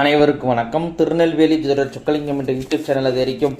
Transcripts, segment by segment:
அனைவருக்கும் வணக்கம். திருநெல்வேலி ஜோதிடர் சொக்கலிங்கம் என்ற யூடியூப் சேனல் அதிகரிக்கும்.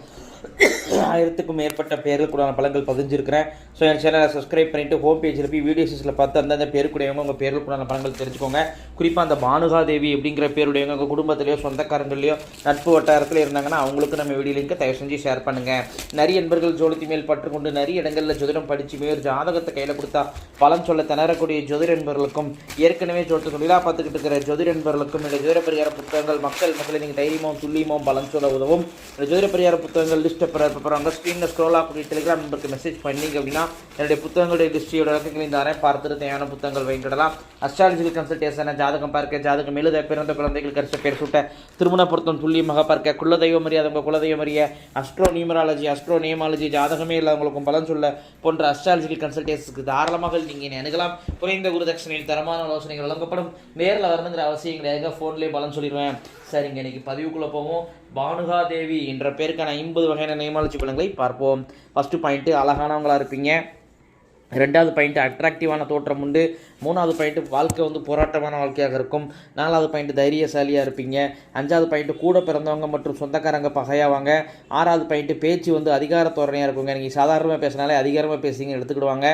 ஆயிரத்துக்கும் மேற்பட்ட பேர்கள் கூட பழங்கள் பதிஞ்சிருக்கிறேன். ஸோ என் சேனலை சப்ஸ்கிரைப் பண்ணிவிட்டு ஹோம் பேஜில் போய் வீடியோஸில் பார்த்து அந்தந்த பேருக்குடையவங்க உங்கள் பேரில் கூட பழங்கள் தெரிஞ்சுக்கோங்க. குறிப்பாக அந்த பானுகாதேவி அப்படிங்கிற பேருடையவங்க உங்கள் குடும்பத்திலையோ சொந்தக்காரங்களையோ நட்பு வட்டாரத்தில் இருந்தாங்கன்னா அவங்களுக்கு நம்ம வீடியோ லிங்கை தயவு செஞ்சு ஷேர் பண்ணுங்கள் நிறைய நண்பர்கள் ஜோதி மேல் பற்றுக்கொண்டு நிறைய இடங்களில் ஜோதிடம் படித்து மேல் ஜாதகத்தை கையில் கொடுத்தா பலன் சொல்ல திணறக்கூடிய ஜோதிட நண்பர்களுக்கும் ஏற்கனவே ஜோதிட தொழிலாக பார்த்துக்கிட்டு இருக்கிற ஜோதிட நண்பர்களுக்கும் இந்த ஜோதிட பரிகார புத்தகங்கள் மக்கள் மக்களை நீங்கள் தைரியமும் துல்லியமும் பலன் சொல்ல உதவும். இந்த ஜோதிட பரிகார புத்தகங்கள் லிஸ்ட்டை அப்புறம் அங்கே ஸ்க்ரீனில் ஸ்க்ரோல் ஆகக்கூடிய டெலிகிராம் நம்பருக்கு மெசேஜ் பண்ணீங்க அப்படின்னா என்னுடைய புத்தகங்களுடைய லிஸ்டியோட விளக்கங்களையும் தரேன் பார்த்துட்டு தேவையான புத்தகங்கள் வாங்கிடலாம் அஸ்ட்ராலஜிக்கல் கன்சல்டேஷனை ஜாதகம் பார்க்க ஜாதகம் எழுத பிறந்த குழந்தைகள் கரிச பேர் சுட்ட திருமண பொருத்தம் துல்லியமாக பார்க்க குலதெய்வம் மரியாதை உங்கள் குலதெய்வம் அறிய அஸ்ட்ரோ நியூமராலஜி அஸ்ட்ரோ நியமாலஜி ஜாதகமே இல்லாதவங்களுக்கும் பலன் சொல்ல போன்ற அஸ்ட்ராலஜிக்கல் கன்சல்டேஷனுக்கு தாராளமாக நீங்கள் அணுகலாம். குறைந்த குருதட்சணையில் தரமான ஆலோசனைகள் வழங்கப்படும். நேரில் வரணுங்கிற அவசியம் கிடையாது. ஃபோன்லேயே பலன் சொல்லிடுவேன். சரிங்க இன்னைக்கு பதிவுக்குள்ளே போவோம். பானுகா தேவி என்ற பேருக்கான ஐம்பது வகையான நியமாலஜி பலன்களை பார்ப்போம். ஃபஸ்ட்டு பாயிண்ட்டு அழகானவங்களா இருப்பீங்க. ரெண்டாவது பாயிண்ட் அட்ராக்டிவான தோற்றம் உண்டு. மூணாவது பாயிண்ட் வாழ்க்கை வந்து போராட்டமான வாழ்க்கையாக இருக்கும். நாலாவது பாயிண்ட் தைரியசாலியாக இருப்பீங்க. அஞ்சாவது பாயிண்ட் கூட பிறந்தவங்க மற்றும் சொந்தக்காரங்க பகையாவாங்க. ஆறாவது பாயிண்ட் பேச்சு வந்து அதிகார தோரணையாக இருக்குங்க. நீங்கள் சாதாரணமாக பேசினாலே அதிகாரமாக பேசுங்க எடுத்துக்கிடுவாங்க.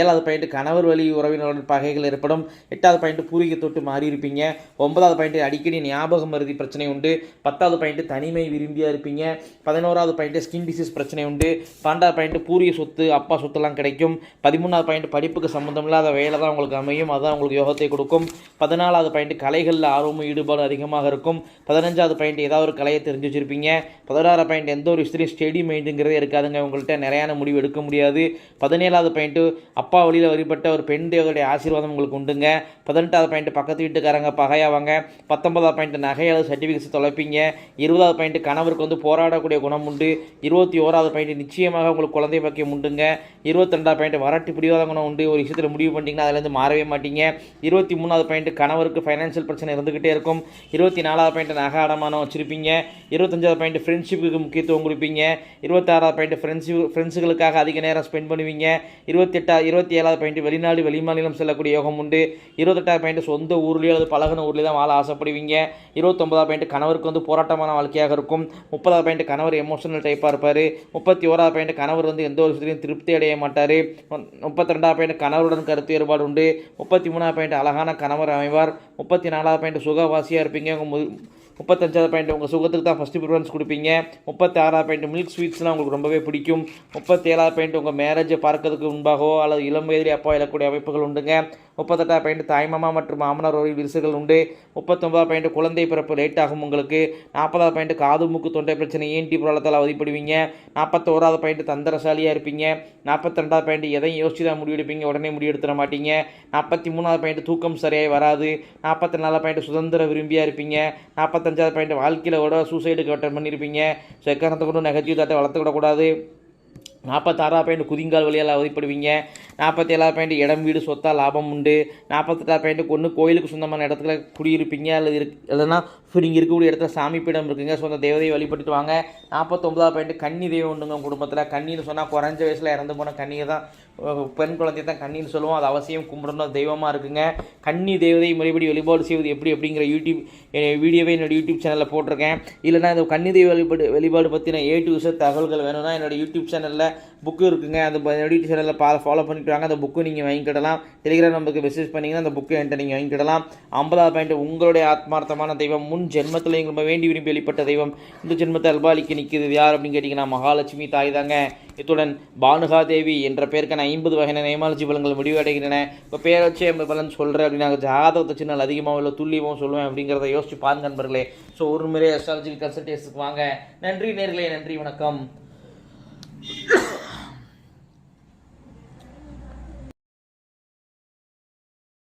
ஏழாவது பாயிண்ட் கணவர் வழி உறவினருடன் பகைகள் ஏற்படும். எட்டாவது பாயிண்ட் பூரிகை தொட்டு மாறி இருப்பீங்க. ஒன்பதாவது பாயிண்ட் அடிக்கடி ஞாபகம் மருதி பிரச்சனை உண்டு. பத்தாவது பாயிண்ட் தனிமை விரும்பியாக இருப்பீங்க. பதினோராவது பாயிண்ட் ஸ்கின் டிசீஸ் பிரச்சனை உண்டு. பன்னெண்டாவது பாயிண்ட் பூரிய சொத்து அப்பா சொத்துலாம் கிடைக்கும். பதிமூணாவது பாயிண்ட் படிப்புக்கு சம்மந்தம் இல்லாத வேலை தான் உங்களுக்கு அமையும் அதுதான் உங்களுக்கு யோகத்தை கொடுக்கும். பதினாலாவது பாயிண்ட் கலைகளில் ஆர்வமும் ஈடுபாடு அதிகமாக இருக்கும். பதினஞ்சாவது பாயிண்ட் ஏதாவது ஒரு கலையை தெரிஞ்சு வச்சுருப்பீங்க. பதினாறு பாயிண்ட் எந்த ஒரு விஷயத்துலையும் ஸ்டெடி மைண்டுங்கிறதே இருக்காதுங்க. உங்கள்கிட்ட நிறையான முடிவு எடுக்க முடியாது. பதினேழாவது பாயிண்ட்டு அப்பா வழியில் வழிபட்ட ஒரு பெண் தேவருடைய ஆசீர்வாதம் உங்களுக்கு உண்டுங்க. பதினெட்டாவது பாயிண்ட் பக்கத்து வீட்டுக்காரங்க பகையாவாங்க. பத்தொன்பதாவது பாயிண்ட் நகையாவது சர்டிஃபிகேட்ஸ் தொலைப்பீங்க. இருபதாவது பாயிண்ட் கணவருக்கு வந்து போராடக்கூடிய குணம் உண்டு. இருபத்தி ஓராவது பாயிண்ட் நிச்சயமாக உங்களுக்கு குழந்தை பாக்கியம் உண்டுங்க. இருபத்தி ரெண்டாவது பாயிண்ட் வராட்டி பிடிவாத குணம் உண்டு. ஒரு விஷயத்தில் முடிவு பண்ணிட்டீங்கன்னா அதுலேருந்து மாறவே மாட்டீங்க. இருபத்தி மூணாவது பாயிண்ட் கணவருக்கு ஃபைனான்ஷியல் பிரச்சனை இருந்துக்கிட்டே இருக்கும். இருபத்தி நாலாவது பாயிண்ட் நகை அடமானம் வச்சுருப்பீங்க. இருபத்தஞ்சாவது பாயிண்ட் ஃப்ரெண்ட்ஷிப்புக்கு முக்கியத்துவம் கொடுப்பீங்க. இருபத்தாறாவது பாயிண்ட் ஃப்ரெண்ட்ஷிப் ஃப்ரெண்ட்ஸுகளுக்காக அதிக நேரம் ஸ்பெண்ட் பண்ணுவீங்க. இருபத்தெட்டா இருபத்தி ஏழாவது பாயிண்ட் வெளிநாடு வெளிமாநிலம் செல்லக்கூடிய யோகம் உண்டு. இருபத்தெட்டாவது பாயிண்ட் சொந்த ஊர்லேயோ அல்லது பழகின ஊர்லேயே தான் வாழ ஆசைப்படுவீங்க. இருபத்தொன்பதாவது பாயிண்ட் கணவருக்கு வந்து போராட்டமான வாழ்க்கையாக இருக்கும். முப்பதாவது பாயிண்ட் கணவர் எமோஷனல் டைப்பாக இருப்பார். முப்பத்தி ஓராவது பாயிண்ட் கணவர் வந்து எந்த ஒரு விஷயத்திலையும் திருப்தி அடைய மாட்டார். முப்பத்தி ரெண்டாவது பாயிண்ட் கணவருடன் கருத்து வேறுபாடு உண்டு. முப்பத்தி மூணாவது பாயிண்ட் அழகான கணவர் அமைவார். முப்பத்தி நாலாவது பாயிண்ட் சுகவாசியாக இருப்பீங்க. உங்கள் மு முப்பத்தஞ்சாவது பாயிண்ட் உங்கள் சுகத்துக்கு தான் ஃபஸ்ட்டு ப்ரிஃபரன்ஸ் கொடுப்பீங்க. முப்பத்தி ஆறாவது பாயிண்ட் மில்க் ஸ்வீட்ஸ்லாம் உங்களுக்கு ரொம்பவே பிடிக்கும். முப்பத்தி ஏழாவது பாயிண்ட் உங்கள் மேரேஜை பார்க்கறதுக்கு முன்பாகவோ அல்லது இளம் வயதிலே அப்பா எழக்கூடிய அமைப்புகள் உண்டுங்க. முப்பத்தெட்டாவது பாயிண்ட் தாய்மாமா மற்றும் மாமனார் வழி விரிசுகள் உண்டு. முப்பத்தொன்பதாவது பாயிண்ட் குழந்தை பிறப்பு லேட் ஆகும் உங்களுக்கு. நாற்பதாவது பாயிண்ட் காது மூக்கு தொண்டை பிரச்சனை ஏன்டி புரளத்தால் அவதிப்படுவீங்க. நாற்பத்தோராவது பாயிண்ட் தந்திரசாலியாக இருப்பீங்க. நாற்பத்தி ரெண்டாவது பாயிண்ட் எதையும் யோசிச்சு தான் முடிவெடுப்பீங்க. உடனே முடிவெடுத்துட மாட்டீங்க. நாற்பத்தி மூணாவது பாயிண்ட் தூக்கம் சரியாக வராது. நாற்பத்தி நாலாவது பாயிண்ட் சுதந்திர விரும்பியாக இருப்பீங்க. நாற்பத்தஞ்சாவது பாயிண்ட் வாழ்க்கையில் விட சூசைடு அட்டன் பண்ணியிருப்பீங்க ஸோ எக்காரணத்தை கொண்டு நெகட்டிவ் தாட்டை வளர்த்துக்கிடக்கூடாது. நாற்பத்தாறாவது பாயிண்ட் குதிங்கால் வழியால் அவதிப்படுவீங்க. நாற்பத்தி ஏழாவது பாயிண்ட் இடம் வீடு சொத்தா லாபம் உண்டு. நாற்பத்தெட்டாவது பாயிண்ட் ஒன்று கோயிலுக்கு சொந்தமான இடத்துல குடியிருப்பீங்க. அல்லது இரு இல்லைன்னா இப்போ நீங்கள் இருக்கக்கூடிய இடத்துல சாமி பீடம் இருக்குங்க. சொந்த தேவதையை வழிபட்டுட்டு வாங்க. நாற்பத்தொம்பதாவது பாயிண்ட் கன்னி தெய்வம் உண்டுங்க குடும்பத்தில். கண்ணின்னு சொன்னால் குறைஞ்ச வயசில் இறந்து போன கண்ணியை தான் பெண் குழந்தைய தான் கண்ணின்னு சொல்லுவோம். அது அவசியம் கும்பிடணும். தெய்வமாக இருக்குங்க. கன்னி தேவதை முறைப்படி வழிபாடு செய்வது எப்படி அப்படிங்கிற யூடியூப் வீடியோவை என்னோடய யூடியூப் சேனலில் போட்டிருக்கேன். இல்லைனா இந்த கன்னி தெய்வ வழிபாடு வழிபாடு பற்றின ஏ டு Z தகவல்கள் வேணும்னா என்னோட யூடியூப் சேனலில் புக்கு இருக்குங்க. அந்த யூடியூப் சேனலில் பா ஃபாலோ பண்ணிட்டு வாங்க அந்த புக்கு நீங்கள் வாங்கிக்கிடலாம். டெலிகிராம் நம்பருக்கு மெசேஜ் பண்ணிங்கன்னா அந்த புக்கு என்கிட்ட நீங்கள் வாங்கிக்கிடலாம். ஐம்பதாவது பாயிண்ட் உங்களுடைய ஆத்மார்த்தமான தெய்வம். முன் ஜென்மத்தில் எங்களுக்கு ரொம்ப வேண்டி விரும்பி வெளிப்பட்ட தெய்வம். இந்த ஜென்மத்தை அல்பாலிக்கு நிற்கிறது யார் அப்படின்னு கேட்டிங்கன்னா மகாலட்சுமி தாய் தாங்க. இத்துடன் பானுகா தேவி என்ற பேருக்கான ஐம்பது வகையான நேமாலஜி பலன்கள் முடிவடைகின்றன. இப்போ பேர் வச்சு ஐம்பது பலன் சொல்கிறேன் அப்படின்னா ஜாதகத்தை சின்ன அதிகமாக இல்லை துல்லியமாக சொல்லுவேன் அப்படிங்கிறத யோசிச்சு பாருங்க நண்பர்களே. ஸோ ஒரு முறை அஸ்ட்ராலஜி கன்சல்டேஷனுக்கு வாங்க. நன்றி நேர்களே நன்றி வணக்கம்.